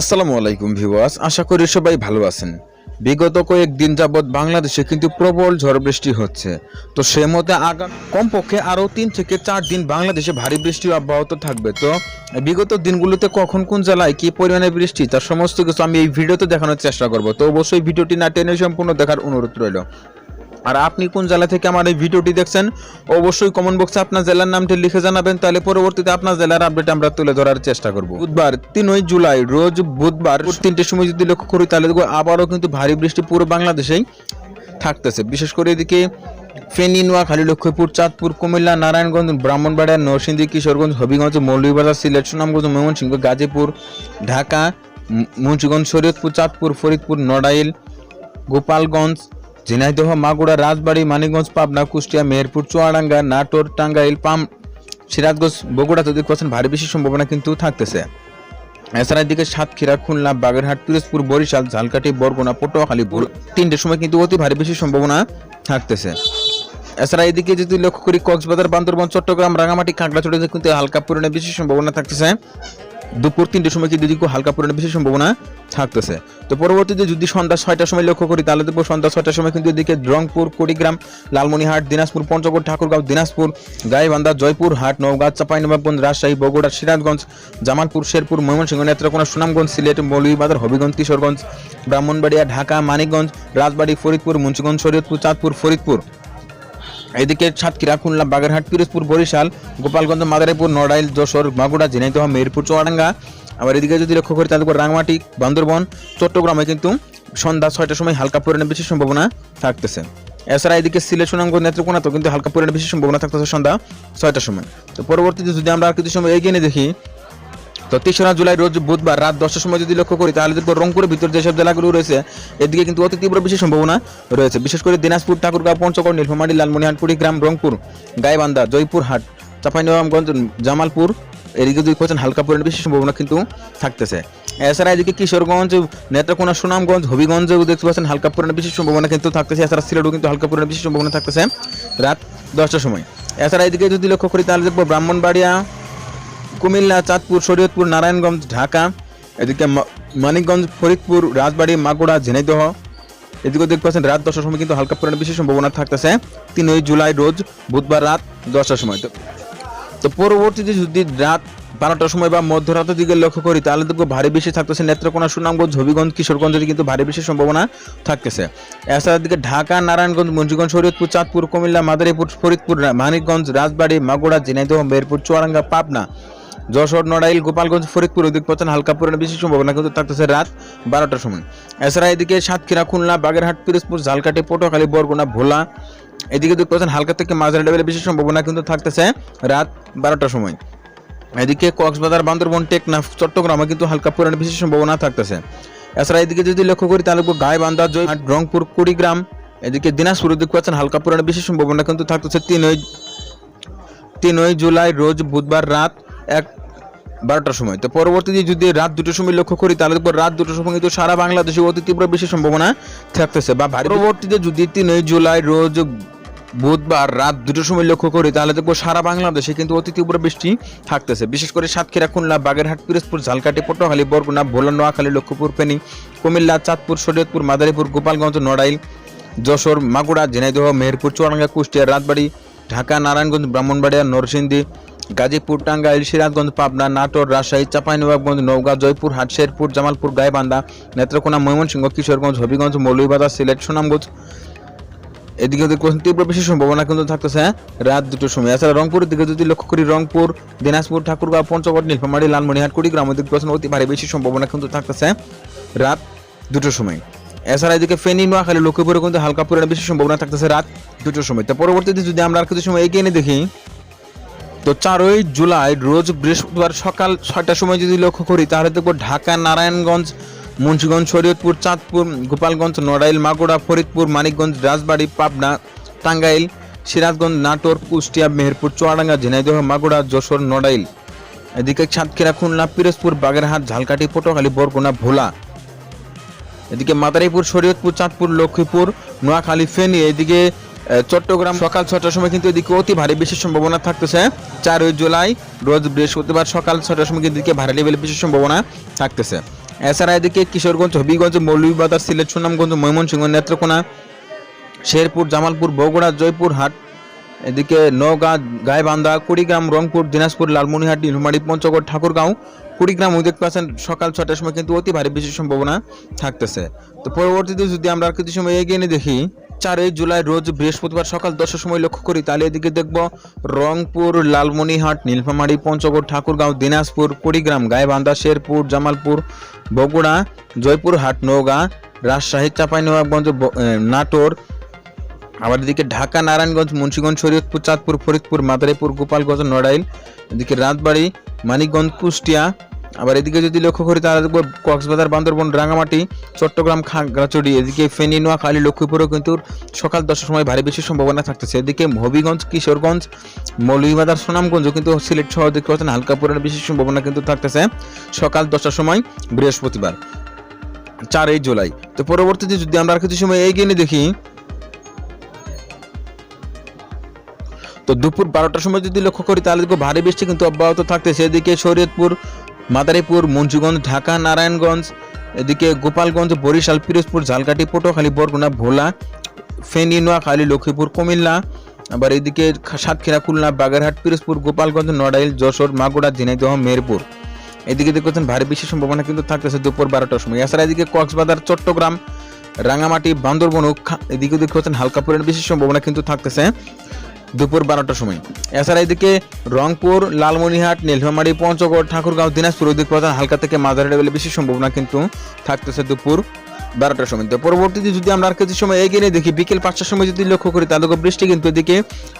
আসসালামু আলাইকুম ভিউয়ার্স, আশা করি সবাই ভালো আছেন। বিগত কয়েকদিন যাবৎ বাংলাদেশে কিন্তু প্রবল ঝড় বৃষ্টি হচ্ছে। তো সে মতে আগাম কমপক্ষে আরও তিন থেকে চার দিন বাংলাদেশে ভারী বৃষ্টি অব্যাহত থাকবে। তো বিগত দিনগুলোতে কখন কোন জেলায় কি পরিমাণে বৃষ্টি, তার সমস্ত কিছু আমি এই ভিডিওতে দেখানোর চেষ্টা করব। তো অবশ্যই ভিডিওটি না টেনে সম্পূর্ণ দেখার অনুরোধ রইল। আর আপনি কোন জেলা থেকে আমার এই ভিডিওটি দেখছেন, অবশ্যই কমেন্ট বক্সে আপনার জেলার নামটি লিখে জানাবেন, তাহলে পরবর্তীতে আপনার জেলার আপডেট আমরা তুলে ধরার চেষ্টা করব। বুধবার তিনই জুলাই, রোজ বুধবার তিনটের সময় যদি লক্ষ্য করি, তাহলে দেখব আবারও কিন্তু ভারী বৃষ্টি পুরো বাংলাদেশেই থাকতেছে। বিশেষ করে এদিকে ফেনী, নোয়াখালী, লক্ষ্মীপুর, চাঁদপুর, কুমিল্লা, নারায়ণগঞ্জ, ব্রাহ্মণবাড়িয়া, নরসিংদী, কিশোরগঞ্জ, হবিগঞ্জ, মৌলভীবাজার, সিলেট, সুনামগঞ্জ, ময়মনসিংহ, গাজীপুর, ঢাকা মুন্সিগঞ্জ, শরীয়তপুর, চাঁদপুর, ফরিদপুর, নড়াইল, গোপালগঞ্জ ঝিনাইদহ, মাগুরা, রাজবাড়ী, মানিকগঞ্জ, পাবনা, কুষ্টিয়া, মেহেরপুর, চুয়াডাঙ্গা, নাটোর, টাঙ্গাইল, পাম, সিরাজগঞ্জ বগুড়াতে দেখতে পাচ্ছেন ভারী বেশি সম্ভাবনা কিন্তু থাকতেছে। এছাড়া এদিকে সাতক্ষীরা, খুলনা, বাগেরহাট, পিরোজপুর, বরিশাল, ঝালকাঠি, বরগুনা, পটুয়াখালী ভোর তিনটের সময় কিন্তু অতি ভারী বেশি সম্ভাবনা থাকতেছে। এছাড়া এদিকে যদি লক্ষ্য করি, কক্সবাজার, বান্দরবান, চট্টগ্রাম, রাঙামাটি, খাগড়াছড়িতে কিন্তু হালকা পরিমাণে বেশি সম্ভাবনা থাকতেছে। দুপুর তিনটের সময় কিন্তু এদিকে হালকা পরিমাণে বেশি সম্ভাবনা থাকতেছে? তো পরবর্তীতে যদি সন্ধ্যা ছয়টার সময় লক্ষ্য করি, তাহলে দেখব সন্ধ্যা ছয়টার সময় কিন্তু এদিকে রংপুর, কুড়িগ্রাম, লালমনিহাট, দিনাজপুর, পঞ্চগড়, ঠাকুরগাঁও, দিনাজপুর, গাইবান্ধা, জয়পুর, হাট, নওগাঁ, চাঁপাইনবাবগঞ্জ, রাজশাহী, বগুড়া, সিরাজগঞ্জ, জামালপুর, শেরপুর, ময়মনসিংহ, নেত্রকোনা, সুনামগঞ্জ, সিলেট, মৌলভীবাজার, হবিগঞ্জ, কিশোরগঞ্জ, ব্রাহ্মণবাড়িয়া, ঢাকা, মানিকগঞ্জ, রাজবাড়ী, ফরিদপুর, মুন্সিগঞ্জ, শরীয়তপুর, চাঁদপুর, ফরিদপুর। এদিকে সাতক্ষীরা, খুলনা, বাগেরহাট, পিরোজপুর, বরিশাল, গোপালগঞ্জ, মাদারীপুর, নড়াইল, যশোর, মাগুরা, ঝিনাইদহ মেহেরপুর চুয়াডাঙ্গা। আবার এদিকে যদি লক্ষ্য করি, তাহলে রাঙামাটি বান্দরবন, চট্টগ্রামে কিন্তু সন্ধ্যা ছয়টার সময় হালকা পরিমাণে বেশি সম্ভাবনা থাকতেছে। এছাড়া এদিকে সিলেট, সুনামগঞ্জ, নেত্রকোনাতেও কিন্তু হালকা পরিমাণে বেশি সম্ভাবনা থাকতেছে সন্ধ্যা ছয়টার সময়। তো পরবর্তীতে যদি আমরা আর কিছু সময় এগিয়ে দেখি তো তেসরা জুলাই রোজ বুধবার রাত দশটার সময় যদি লক্ষ্য করি, তাহলে দেখব রংপুরের ভিতর যেসব জেলাগুলো রয়েছে, এদিকে কিন্তু অতি তীব্র বেশি সম্ভাবনা রয়েছে। বিশেষ করে দিনাজপুর, ঠাকুরগাঁও, পঞ্চগড়, নীলফামারী লালমনিহাট কুড়িগ্রাম, রংপুর, গাইবান্ধা, জয়পুরহাট, চাঁপাইনবাবগঞ্জ, জামালপুর, এদিকে দুই কোচেন হালকা পরিমাণে বেশি সম্ভাবনা কিন্তু থাকতেছে। এছাড়া এদিকে কিশোরগঞ্জ, নেত্রকোনা, সুনামগঞ্জ হবিগঞ্জ দেখতে পাচ্ছেন, হালকা পরিমাণে বেশি সম্ভাবনা কিন্তু থাকতেছে। এছাড়া সিলেটও কিন্তু হালকা পরিমাণে বেশি সম্ভাবনা থাকতেছে রাত দশটার সময়। এছাড়া এদিকে যদি লক্ষ্য করি, তাহলে দেখব ব্রাহ্মণবাড়িয়া কুমিল্লা, চাঁদপুর, শরীয়তপুর, নারায়ণগঞ্জ, ঢাকা, এদিকে মানিকগঞ্জ, ফরিদপুর, রাজবাড়ী মাগুড়া ঝিনাইদহ। এদিকে দেখতে পাচ্ছেন রাত দশটার সময় কিন্তু হালকা পরিমাণে বেশি সম্ভাবনা থাকতেছে। তিনই জুলাই রোজ বুধবার রাত দশটার সময়। তো তো পরবর্তীতে যদি রাত বারোটার সময় বা মধ্যরাতের দিকে লক্ষ্য করি, তাহলে দেখব ভারী বেশি থাকতেছে নেত্রকোনা, সুনামগঞ্জ, হবিগঞ্জ কিশোরগঞ্জে কিন্তু ভারী বেশি সম্ভাবনা থাকতেছে। এছাড়া দিকে ঢাকা, নারায়ণগঞ্জ, মুন্সিগঞ্জ, শরীয়তপুর, চাঁদপুর, কুমিল্লা, মাদারীপুর, ফরিদপুর, মানিকগঞ্জ, রাজবাড়ী, মাগুরা, ঝিনাইদহ, মেহেরপুর, চুয়াডাঙ্গা, পাবনা যশোর, নড়াইল, গোপালগঞ্জ, ফরিদপুর ওদিক পথেন হালকা পরিমাণে বেশি সম্ভাবনা কিন্তু থাকতেছে রাত বারোটার সময়। এছাড়া এদিকে সাতক্ষীরা, খুলনা, বাগেরহাট, পিরোজপুর, ঝালকাঠি, পটুয়াখালী, বরগুনা, ভোলা এদিকে দুই পথেন হালকা থেকে মাঝারি লেভেলের বেশি সম্ভাবনা কিন্তু থাকতেছে রাত বারোটার সময়। এদিকে কক্সবাজার, বান্দরবন, টেকনাফ, চট্টগ্রামে কিন্তু হালকা পরিমাণে বেশি সম্ভাবনা থাকতেছে। এছাড়া এদিকে যদি লক্ষ্য করি তাহলে গাইবান্ধা, জয়হাট, রংপুর, কুড়িগ্রাম এদিকে দিনাজপুর দিক পাচ্ছেন হালকা পরিমাণে বেশি সম্ভাবনা কিন্তু থাকতেছে তিনই তিনই জুলাই, রোজ বুধবার রাত এক বারোটার সময়। তো পরবর্তীতে যদি রাত দুটোর সময় লক্ষ্য করি, তাহলে রাত দুটোর সময় কিন্তু সারা বাংলাদেশে অতি তীব্র বেশি সম্ভাবনা থাকতেছে। বা পরবর্তীতে যদি তিনই জুলাই রোজ বুধবার রাত দুটোর সময় লক্ষ্য করি, তাহলে দেখব সারা বাংলাদেশে কিন্তু অতি তীব্র বৃষ্টি থাকতেছে। বিশেষ করে সাতক্ষীরা, খুলনা, বাগেরহাট, পিরোজপুর, ঝালকাঠি, পটুয়াখালী, বরগুনা ভোলা নোয়াখালী লক্ষ্মীপুর, ফেনী, কুমিল্লা, চাঁদপুর, শরীয়তপুর, মাদারীপুর, গোপালগঞ্জ, নড়াইল, যশোর, মাগুরা, ঝিনাইদহ, মেহেরপুর, চুয়াডাঙ্গা, কুষ্টিয়া রাজবাড়ী ঢাকা, নারায়ণগঞ্জ, ব্রাহ্মণবাড়িয়া, নরসিংদী গাজীপুর, টাঙ্গাইল, সিরাজগঞ্জ, পাবনা, নাটোর, রাজশাহী, চাঁপাইনবাবগঞ্জ, নওগাঁ, জয়পুর হাট শেরপুর জামালপুর, গাইবান্ধা, নেত্রকোনা, ময়মনসিংহ, কিশোরগঞ্জ, হবিগঞ্জ, মৌলভীবাজার, সিলেট, সুনামগঞ্জ। এদিকে তীব্র বেশি সম্ভাবনা কিন্তু থাকতেছে রাত দুটোর সময়। এছাড়া রংপুরের দিকে যদি লক্ষ্য করি, রংপুর, দিনাজপুর, ঠাকুরগাঁও, পঞ্চগড়, নীলফামারী, লালমনিহাট, কুড়িগ্রাম দিকে পাচ্ছেন অতি ভারী বেশি সম্ভাবনা কিন্তু থাকতেছে রাত দুটোর সময়। এছাড়া এদিকে ফেনী, নোয়াখালী, লক্ষ্মীপুরে কিন্তু হালকা পরিমাণে বেশি সম্ভাবনা থাকতেছে রাত দুটোর সময়। তো পরবর্তীতে যদি আমরা আর কিছু সময় এগিয়ে নিয়ে দেখি তো চারই জুলাই রোজ বৃহস্পতিবার সকাল ছয়টার সময় যদি লক্ষ্য করি, তাহলে দেখব ঢাকা, নারায়ণগঞ্জ, মুন্সিগঞ্জ, শরীয়তপুর, চাঁদপুর, গোপালগঞ্জ, নড়াইল মাগুড়া ফরিদপুর, মানিকগঞ্জ, রাজবাড়ী, পাবনা, টাঙ্গাইল, সিরাজগঞ্জ, নাটোর, কুষ্টিয়া, মেহেরপুর, চুয়াডাঙ্গা, ঝিনাইদহ মাগুড়া যশোর, নড়াইল। এদিকে সাতক্ষীরা, খুলনা, পিরোজপুর, বাগেরহাট, ঝালকাঠি, পটুয়াখালী, বরগুনা, ভোলা। এদিকে মাদারীপুর, শরীয়তপুর, চাঁদপুর, লক্ষ্মীপুর, নোয়াখালী, ফেনী। এদিকে চট্টগ্রাম সকাল ছটার সময় কিন্তু এদিকে অতি ভারী বেশি সম্ভাবনা থাকতেছে। চারই জুলাই রোজ বৃহস্পতিবার সকাল ছটার সময় কিন্তু এদিকে ভারী লেভেলের বেশি সম্ভাবনা থাকতেছে। এছাড়া এদিকে কিশোরগঞ্জ, হবিগঞ্জ, মৌলভীবাজার, সিলেট, সুনামগঞ্জ, ময়মনসিংহ, নেত্রকোনা, শেরপুর, জামালপুর, বগুড়া জয়পুর হাট এদিকে নওগাঁ, গাইবান্ধা, কুড়িগ্রাম, রংপুর, দিনাজপুর, লালমনিহাট নীলমারি পঞ্চগড়, ঠাকুরগাঁও, কুড়িগ্রাম দেখতে পাচ্ছেন সকাল ছটার সময় কিন্তু অতি ভারী বৃষ্টির সম্ভাবনা থাকতেছে। তো পরবর্তীতে যদি আমরা কিছু সময় এগিয়ে নিয়ে দেখি চারই জুলাই রোজ বৃহস্পতিবার সকাল দশটার সময় লক্ষ্য করি, তাহলে এদিকে দেখব রংপুর, লালমনিহাট, নীলফামারী, পঞ্চগড়, ঠাকুরগাঁও, দিনাজপুর, কুড়িগ্রাম, গাইবান্ধা, শেরপুর, জামালপুর, বগুড়া, জয়পুরহাট, নওগাঁ, রাজশাহী, চাঁপাইনবাবগঞ্জ নাটোর, আবার এদিকে ঢাকা, নারায়ণগঞ্জ, মুন্সিগঞ্জ, শরীয়তপুর, চাঁদপুর, ফরিদপুর, মাদারীপুর, গোপালগঞ্জ, নড়াইল, এদিকে রাতবাড়ি মানিকগঞ্জ, কুষ্টিয়া আবার এদিকে যদি লক্ষ্য করি তাহলে দেখব কক্সবাজার, বান্দরবন রাঙামাটি চট্টগ্রাম খাগড়াছড়ি এদিকে ফেনী, নোয়াখালী, লক্ষ্মীপুরেও কিন্তু সকাল দশটার সময় ভারী বেশি সম্ভাবনা থাকতেছে। এদিকে হবিগঞ্জ, কিশোরগঞ্জ, মৌলভীবাজার সুনামগঞ্জ কিন্তু সিলেট শহর দেখতে পাচ্ছেন, হালকা পরিমাণে বেশি সম্ভাবনা কিন্তু থাকতেছে সকাল দশটার সময়, বৃহস্পতিবার, চারই জুলাই। তো পরবর্তীতে যদি আমরা আর কিছু সময় এগিয়ে নিয়ে দেখি, তো দুপুর বারোটার সময় যদি লক্ষ্য করি তাহলে দেখব ভারী বৃষ্টি কিন্তু অব্যাহত থাকতেছে। এদিকে শরীয়তপুর মাদারীপুর মুন্সিগঞ্জ ঢাকা, নারায়ণগঞ্জ, এদিকে গোপালগঞ্জ, বরিশাল, পিরোজপুর, ঝালকাঠি, পটুয়াখালী, বরগুনা, ভোলা, ফেনী, নোয়াখালী, লক্ষ্মীপুর, কুমিল্লা, আবার এদিকে সাতক্ষীরা, খুলনা, বাগেরহাট, পিরোজপুর, গোপালগঞ্জ, নড়াইল, যশোর মাগুড়া ঝিনাইদহ মেরপুর এদিকে দেখছেন ভারী বৃষ্টির সম্ভাবনা কিন্তু থাকতেছে দুপুর বারোটার সময়। এছাড়া এদিকে কক্সবাজার, চট্টগ্রাম রাঙামাটি বান্দরবন এদিকে দেখতে পাচ্ছেন হালকা পরিমাণ বৃষ্টির সম্ভাবনা কিন্তু থাকতেছে। দুপুর বারোটার সময়। এছাড়া এদিকে রংপুর, লালমনিহাট, নীলফামারী, পঞ্চগড়, ঠাকুরগাঁও, দিনাজপুর ওদিক প্রধান হালকা থেকে মাঝারি লেভেলে বেশি সম্ভাবনা কিন্তু থাকতেছে দুপুর বারোটার সময়। তো পরবর্তীতে যদি আমরা আর কিছু সময় এগিয়ে নিয়ে দেখি, বিকেল পাঁচটার সময় যদি লক্ষ্য করি, তাহলে বৃষ্টি কিন্তু এদিকে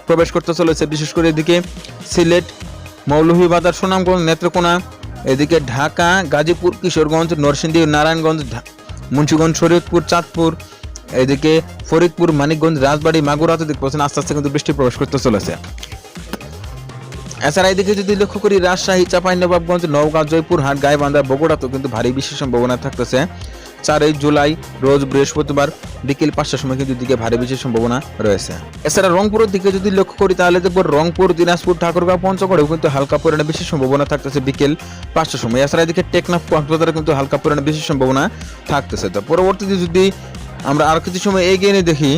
প্রবেশ করতে চলেছে। বিশেষ করে এদিকে সিলেট, মৌলভীবাজার, সুনামগঞ্জ, নেত্রকোনা, এদিকে ঢাকা, গাজীপুর, কিশোরগঞ্জ, নরসিংদী, নারায়ণগঞ্জ মুন্সিগঞ্জ, শরীয়তপুর, চাঁদপুর এদিকে ফরিদপুর, মানিকগঞ্জ, রাজবাড়ী মাগুরাতে দেখতে আস্তে আস্তে কিন্তু বৃষ্টি প্রবেশ করতে চলেছে। এছাড়া এদিকে যদি লক্ষ্য করি, রাজশাহী চাঁপাইনবাবগঞ্জ নওগাঁ, জয়পুর, হাট, গাইবান্ধা বগুড়াতেও কিন্তু ভারী বৃষ্টির সম্ভাবনা থাকতেছে। চারই জুলাই, রোজ বৃহস্পতিবার বিকেল পাঁচটার সময় কিন্তু দিকে ভারী বৃষ্টির সম্ভাবনা রয়েছে। এছাড়া রংপুরের দিকে যদি লক্ষ্য করি, তাহলে দেখব রংপুর, দিনাজপুর, ঠাকুরগাঁও, পঞ্চগড়েও কিন্তু হালকা পরিমাণে বেশি সম্ভাবনা থাকতেছে বিকেল পাঁচটার সময়। এছাড়া এদিকে টেকনাফ কক্সবাজারে কিন্তু হালকা পরিমাণে বেশি সম্ভাবনা থাকতেছে। তো পরবর্তীতে যদি আমরা আর কিছু সময় এগিয়ে নিয়ে দেখি।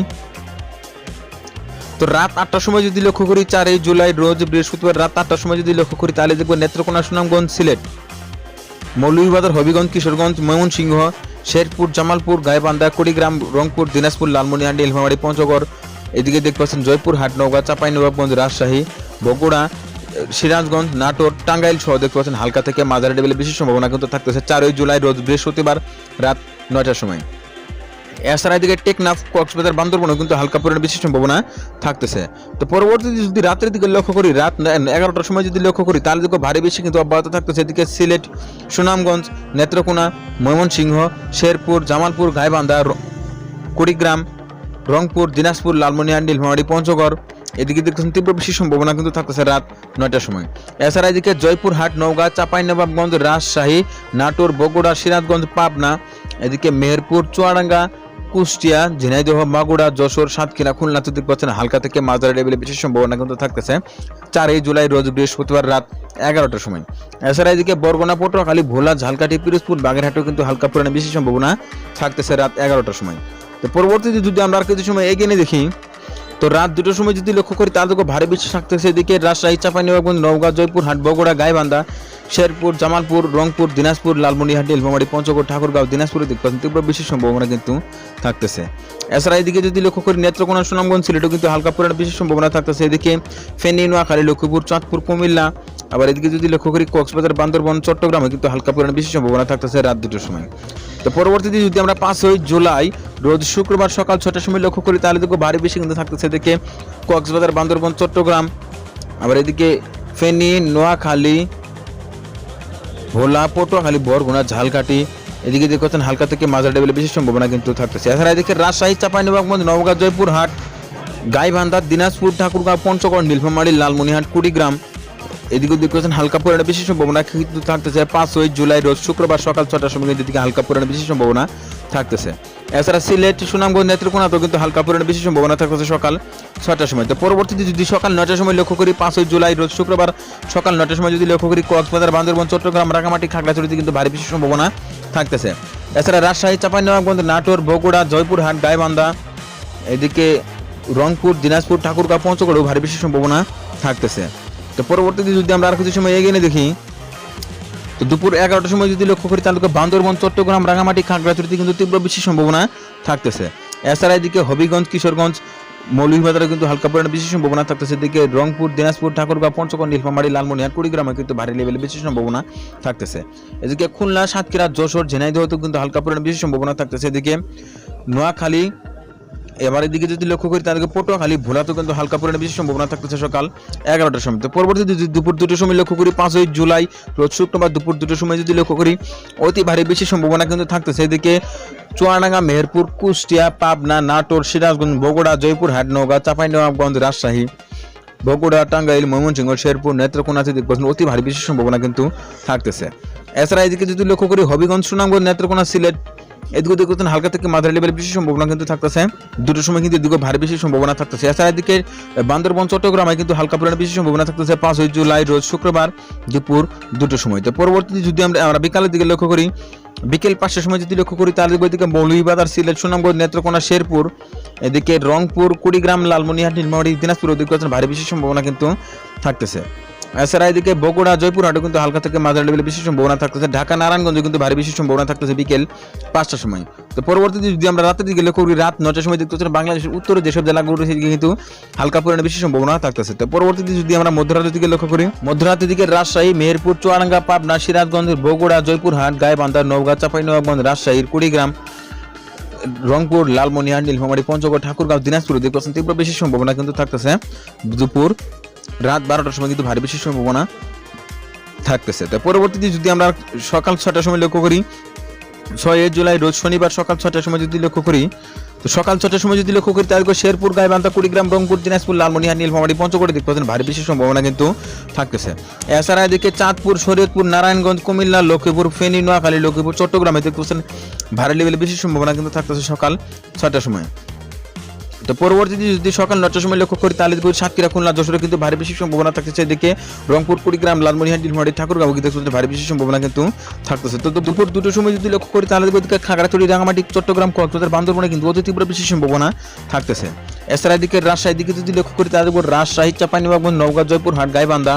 তো রাত আটটার সময় যদি লক্ষ্য করি, চারই জুলাই রোজ বৃহস্পতিবার রাত আটটার সময় যদি লক্ষ্য করি, তাহলে দেখব নেত্রকোনা সুনামগঞ্জ সিলেট, মৌলভীবাজার, হবিগঞ্জ, কিশোরগঞ্জ, ময়মনসিংহ, শেরপুর, জামালপুর, গাইবান্ধা, কুড়িগ্রাম, রংপুর, দিনাজপুর লালমনিহাটি নীলফামারী পঞ্চগড়। এদিকে দেখতে পাচ্ছেন জয়পুর নওগাঁ চাঁপাইনবাবগঞ্জ রাজশাহী, বগুড়া, সিরাজগঞ্জ, নাটোর, টাঙ্গাইল সহ দেখতে পাচ্ছেন হালকা থেকে মাঝারি লেভেলে বেশি সম্ভাবনা কিন্তু থাকতেছে চারই জুলাই রোজ বৃহস্পতিবার রাত নয়টার সময়। এছাড়া এদিকে টেকনাফ, কক্সবাজার, বান্দরবনও কিন্তু হালকা পরিমাণে বেশি সম্ভাবনা থাকতেছে। তো পরবর্তীতে যদি রাতের দিকে লক্ষ্য করি, রাত এগারোটার সময় যদি লক্ষ্য করি, তাহলে দেখো ভারী বেশি কিন্তু অব্যাহত থাকতেছে। এদিকে সিলেট, সুনামগঞ্জ, নেত্রকোনা, ময়মনসিংহ, শেরপুর, জামালপুর, গাইবান্ধা কুড়িগ্রাম, রংপুর, দিনাজপুর লালমনিহাট নীলফামারী, পঞ্চগড়, এদিকে দেখতেছেন তীব্র বেশি সম্ভাবনা কিন্তু থাকতেছে রাত নয়টার সময়। এছাড়া এদিকে জয়পুরহাট, নওগাঁ, চাঁপাইনবাবগঞ্জ, রাজশাহী, নাটোর, বগুড়া, সিরাজগঞ্জ, পাবনা, এদিকে মেহেরপুর, চুয়াডাঙ্গা কুষ্টিয়া, ঝিনাইদহ মাগুড়া যশোর, সাতক্ষীরা, খুলনা দেখতে পাচ্ছেন হালকা থেকে মাঝারি লেভেলে বেশি সম্ভাবনা কিন্তু থাকতেছে। চারই জুলাই রোজ বৃহস্পতিবার রাত এগারোটার সময়। এছাড়া এদিকে বরগুনা, পটুয়াখালী ভোলা ঝালকাঠি, পিরোজপুর, বাগেরহাটেও কিন্তু হালকা পরিমাণে বেশি সম্ভাবনা থাকতেছে রাত এগারোটার সময়। তো পরবর্তীতে যদি আমরা আর কিছু সময় এগিয়ে নিয়ে দেখি, তো রাত দুটোর সময় যদি লক্ষ্য করি দেখো ভারী বৃষ্টি থাকতেছে এদিকে রাজশাহী, চাঁপাইনবাবগঞ্জ, নওগাঁ জয়পুর হাট বগুড়া, গাইবান্ধা শেরপুর, জামালপুর, রংপুর, দিনাজপুর লালমনিরহাট নীলফামারী, পঞ্চগড়, ঠাকুরগাঁও, দিনাজপুরে দেখতে পাচ্ছেন তীব্র বৃষ্টির সম্ভাবনা কিন্তু থাকতেছে। এছাড়া এদিকে যদি লক্ষ্য করি, নেত্রকোনা, সুনামগঞ্জ, সিলেটও কিন্তু হালকা পরিমাণে বেশি সম্ভাবনা থাকতেছে। এদিকে ফেনী, নোয়াখালী, লক্ষ্মীপুর, চাঁদপুর, কুমিল্লা, আবার এদিকে যদি লক্ষ্য করি, কক্সবাজার, বান্দরবন, চট্টগ্রামে কিন্তু হালকা পরিমাণে বেশি সম্ভাবনা থাকতেছে রাত দুটোর সময়। তো পরবর্তীতে যদি আমরা পাঁচই জুলাই, রোজ শুক্রবার সকাল ছটার সময় লক্ষ্য করি, তাহলে দেখো ভারী বেশি কিন্তু থাকতেছে। এদিকে কক্সবাজার, বান্দরবন, চট্টগ্রাম, আবার এদিকে ফেনী, নোয়াখালী ভোলা পটুয়াখালী বরগুনা ঝালকাটি এদিকে দেখছেন হালকা থেকে মাঝারি লেভেলে বেশি সম্ভাবনা কিন্তু থাকতেছে। এছাড়া এদিকে রাজশাহী, চাঁপাইনবাবগঞ্জ, নওগাঁ, জয়পুরহাট, গাইবান্ধা, দিনাজপুর, ঠাকুরগাঁও, পঞ্চগড়, নীলফামারী লালমনিহাট কুড়িগ্রাম। এদিকে দেখছেন হালকা পরিমাণে বেশি সম্ভাবনা, কিন্তু থাকতেছে পাঁচই জুলাই রোজ শুক্রবার সকাল ছটার সময় কিন্তু এদিকে হালকা পরিমাণে বেশি সম্ভাবনা থাকতেছে। এছাড়া সিলেট, সুনামগঞ্জ, নেত্রকোনাতেও কিন্তু হালকা পরিমাণে বেশি সম্ভাবনা থাকতেছে সকাল ছটার সময়। তো পরবর্তীতে যদি সকাল নয়টার সময় লক্ষ্য করি, পাঁচই জুলাই রোজ শুক্রবার সকাল নয়টার সময় যদি লক্ষ্য করি, কক্সবাজার, বান্দরবন, চট্টগ্রাম রাঙামাটি খাগড়াছড়িতে কিন্তু ভারী বেশি সম্ভাবনা থাকতেছে। এছাড়া রাজশাহী, চাঁপাইনবাবগঞ্জ, নাটোর, বগুড়া, জয়পুরহাট, গাইবান্ধা, এদিকে রংপুর, দিনাজপুর, ঠাকুরগাঁও, পঞ্চগড়েও ভারী বৃষ্টির সম্ভাবনা থাকতেছে। তো পরবর্তীতে যদি আমরা আর কিছু সময় এগিয়ে নিয়ে দেখি, তো দুপুর এগারোটার সময় যদি লক্ষ্য করি, তাহলে বান্দরবন, চট্টগ্রাম, রাঙামাটি, খাগড়াছড়িতে কিন্তু তীব্র বৃষ্টির সম্ভাবনা থাকতেছে। এছাড়া এদিকে হবিগঞ্জ, কিশোরগঞ্জ, মৌলভীবাজারে কিন্তু হালকা পরিমাণে বৃষ্টির সম্ভাবনা থাকতেছে। এদিকে রংপুর, দিনাজপুর, ঠাকুরগাঁও, পঞ্চগড়, নীলফামারী, লালমনিহাট, কুড়িগ্রামে কিন্তু ভারী লেভেলে বৃষ্টির সম্ভাবনা থাকতেছে। এদিকে খুলনা, সাতক্ষীরা, যশোর ঝিনাইদহতেও কিন্তু হালকা পরিমাণে বৃষ্টির সম্ভাবনা থাকতেছে। এদিকে নোয়াখালী এবার এদিকে যদি লক্ষ্য করি তাদেরকে পটুয়াখালী ভোলাতেও কিন্তু হালকা পরিমাণে বেশি সম্ভাবনা থাকতেছে সকাল এগারোটার সময়। তো পরবর্তীতে দুপুর দুটোর সময় লক্ষ্য করি, পাঁচই জুলাই, রোজ শুক্রবার দুপুর দুটোর সময় যদি লক্ষ্য করি, অতি ভারী বেশি সম্ভাবনা কিন্তু থাকতেছে। এদিকে চুয়াডাঙ্গা, মেহেরপুর, কুষ্টিয়া, পাবনা, নাটোর, সিরাজগঞ্জ, বগুড়া জয়পুরহাট নওগাঁ, চাঁপাইনবাবগঞ্জ, রাজশাহী, বগুড়া, টাঙ্গাইল, ময়মনসিংহ, শেরপুর নেত্রকোনাতে দেখবেন অতি ভারী বেশি সম্ভাবনা কিন্তু থাকতেছে। এছাড়া এদিকে যদি লক্ষ্য করি, হবিগঞ্জ, সুনামগঞ্জ, নেত্রকোনা, সিলেট এদিকে দেখতেন হালকা থেকে মাঝারি লেভেলের বেশি সম্ভাবনা কিন্তু থাকতেছে। দুটোর সময় কিন্তু এদিকে ভারী বেশি সম্ভাবনা থাকতেছে। এছাড়া এদিকে বান্দরবন, চট্টগ্রামে কিন্তু হালকা পরিমাণে বেশি সম্ভাবনা থাকতেছে। পাঁচই জুলাই, রোজ শুক্রবার, দুপুর দুটোর সময়। তো পরবর্তীতে যদি আমরা আমরা বিকালের দিকে লক্ষ্য করি, বিকেল পাঁচটার সময় যদি লক্ষ্য করি, তাহলে এদিকে মৌলভীবাজার, সিলেট, সুনামগঞ্জ, নেত্রকোনা, শেরপুর, এদিকে রংপুর, কুড়িগ্রাম লালমনিহাট নীলমারি দিনাজপুর ওদিকে ভারী বেশি সম্ভাবনা কিন্তু থাকতেছে। এছাড়া এদিকে বগুড়া জয়পুরহাটও কিন্তু হালকা থেকে মাঝারি লেভেলে বেশি সম্ভাবনা থাকতেছে। ঢাকা, নারায়ণগঞ্জে কিন্তু ভারী বেশি সম্ভাবনা থাকতেছে বিকেল পাঁচটার সময়। তো পরবর্তীতে যদি আমরা রাতের দিকে লক্ষ্য করি, রাত নটার সময় দেখতে পাচ্ছি বাংলাদেশের উত্তরে যেসব জেলাগুলো সেদিকে কিন্তু হালকা পরিমাণে বেশি সম্ভাবনা থাকতেছে। তো পরবর্তীতে যদি আমরা মধ্যরাতের দিকে লক্ষ্য করি, মধ্যরাতের দিকে রাজশাহী, মেহেরপুর, চুয়াডাঙ্গা, পাবনা, সিরাজগঞ্জ, বগুড়া জয়পুরহাট গাইবান্ধা, নওগাঁ চাঁপাইনবাবগঞ্জ রাজশাহীর কুড়িগ্রাম, রংপুর লালমনিহাট নীলফামারী, পঞ্চগড়, ঠাকুরগাঁও, দিনাজপুর দেখতে পাচ্ছেন তীব্র বেশি সম্ভাবনা কিন্তু থাকতেছে। দুপুর রাত বারোটার সময় কিন্তু ভারী বেশি সম্ভাবনা থাকতেছে। তো পরবর্তীতে যদি আমরা সকাল ছটার সময় লক্ষ্য করি ছয় জুলাই রোজ শনিবার সকাল ছটার সময় যদি লক্ষ্য করি, তো সকাল ছটার সময় যদি লক্ষ্য করি, তাহলে শেরপুর, গাইবান্ধা, কুড়িগ্রাম, রংপুর, দিনাজপুর, লালমনিহাট, নীলফামারী পঞ্চগড়ে দেখতে পাচ্ছেন ভারী বেশি সম্ভাবনা কিন্তু থাকতেছে। এছাড়া এদিকে চাঁদপুর, শরীয়তপুর, নারায়ণগঞ্জ, কুমিল্লা, লক্ষ্মীপুর, ফেনী, নোয়াখালী, লক্ষ্মীপুর, চট্টগ্রামে দেখতে পাচ্ছেন ভারী লেভেলে বেশি সম্ভাবনা কিন্তু থাকতেছে সকাল ছটার সময়। তো পরবর্তীতে যদি সকাল নটার সময় লক্ষ্য করি, তাহলে সাতক্ষীরা, খুলনা, যশোরে কিন্তু ভারী বেশি সম্ভাবনা থাকতেছে। এদিকে রংপুর, কুড়িগ্রাম লালমনিহাট নীলমারি ঠাকুরগাঁও কিন্তু ভারী বেশি সম্ভাবনা কিন্তু থাকতেছে। তো তো দুপুর দুটোর সময় যদি লক্ষ্য করি, তাহলে দেখব এদিকে খাগড়াছড়ি রাঙামাটি চট্টগ্রাম, কক্সবাজার, বান্দরবনে কিন্তু অতি তীব্র বেশি সম্ভাবনা থাকতেছে। এছাড়া এদিকে রাজশাহী দিকে যদি লক্ষ্য করি, তাহলে দেখব রাজশাহী চাপানিবাগঞ্জ নওগাঁ, জয়পুরহাট, গাইবান্ধা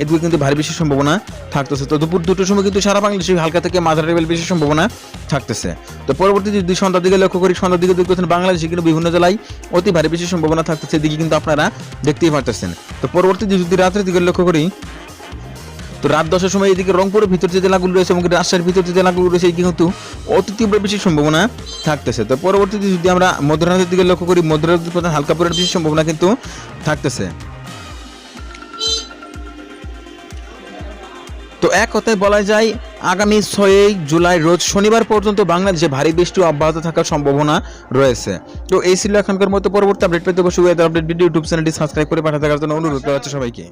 এদিকে কিন্তু ভারী বেশি সম্ভাবনা থাকতেছে। তো দুপুর দুটোর সময় কিন্তু সারা বাংলাদেশে হালকা থেকে মাঝারি লেভেল বেশি সম্ভাবনা থাকতেছে। তো পরবর্তী যদি সন্ধ্যার দিকে লক্ষ্য করি, সন্ধ্যার দিকে দেখতেছেন বাংলাদেশে কিন্তু বিভিন্ন জেলায় অতি ভারী বেশি সম্ভাবনা থাকতেছে। এদিকে কিন্তু আপনারা দেখতেই পারতেছেন। তো পরবর্তীতে যদি রাতের দিকে লক্ষ্য করি, তো রাত দশের সময় এদিকে রংপুরের ভিতর যে জেলাগুলো রয়েছে এবং রাজশাহীর ভিতর যে জেলাগুলো রয়েছে কিন্তু অতি তীব্র বেশি সম্ভাবনা থাকতেছে। তো পরবর্তীতে যদি আমরা মধ্যরাতের দিকে লক্ষ্য করি, মধ্যরাতের হালকা পরিমাণ বেশি সম্ভাবনা কিন্তু থাকতেছে। তো এক কথায় বলা যায়, আগামী ছয়ই জুলাই রোজ শনিবার পর্যন্ত বাংলাদেশে ভারী বৃষ্টি অব্যাহত থাকার সম্ভাবনা রয়েছে। তো এই ছিল এখনকার মতো পরবর্তী আপডেট পেতে অবশ্যই আপডেট ভিডিও ইউটিউব চ্যানেলটি সাবস্ক্রাইব করে পাঠাতে থাকার জন্য অনুরোধ করা হচ্ছে সবাইকে।